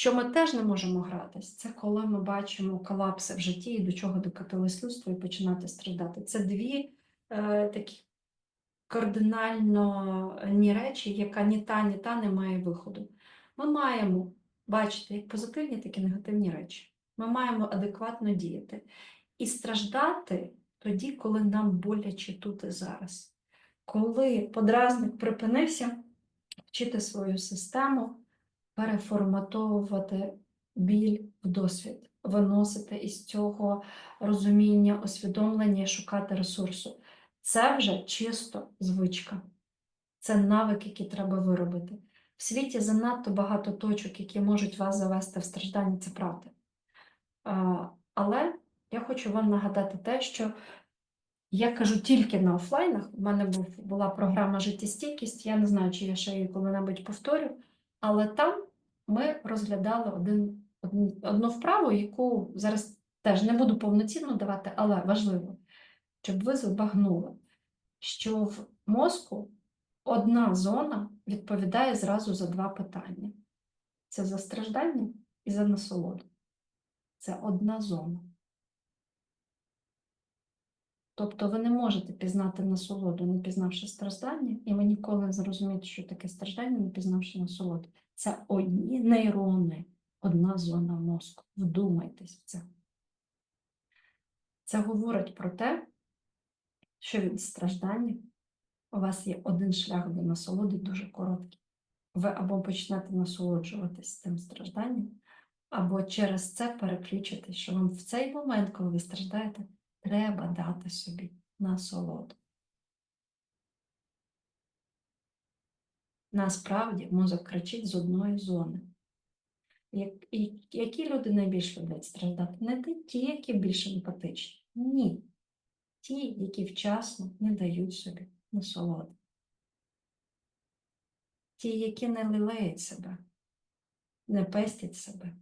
що ми теж не можемо гратись, це коли ми бачимо колапси в житті і до чого докотилось людство і починати страждати. Це дві е, такі кардинально ні речі, яка ні та, ні та не має виходу. Ми маємо бачити як позитивні, так і негативні речі. Ми маємо адекватно діяти і страждати тоді, коли нам боляче тут і зараз. Коли подразник припинився, вчити свою систему, переформатовувати біль в досвід, виносити із цього розуміння, усвідомлення, шукати ресурсу. Це вже чисто звичка. Це навик, який треба виробити. В світі занадто багато точок, які можуть вас завести в страждання, це правда. Але я хочу вам нагадати те, що я кажу тільки на офлайнах. У мене була програма життєстійкість, я не знаю, чи я ще її коли-небудь повторю, але там ми розглядали один, одну, вправу, яку зараз теж не буду повноцінно давати, але важливо, щоб ви збагнули, що в мозку одна зона відповідає зразу за два питання: це за страждання і за насолоду. Це одна зона. Тобто ви не можете пізнати насолоду, не пізнавши страждання, і ви ніколи не зрозумієте, що таке страждання, не пізнавши насолоду. Це одні нейрони, одна зона мозку. Вдумайтесь в це. Це говорить про те, що від страждання у вас є один шлях до насолоди дуже короткий. Ви або почнете насолоджуватись тим стражданням, або через це переключитесь, що вам в цей момент, коли ви страждаєте, треба дати собі насолоду. Насправді мозок кричить з одної зони. Які люди найбільш люблять страждати? Не ті- які більш емпатичні. Ні. Ті, які вчасно не дають собі насолоди. Ті, які не лелеють себе, не пестять себе,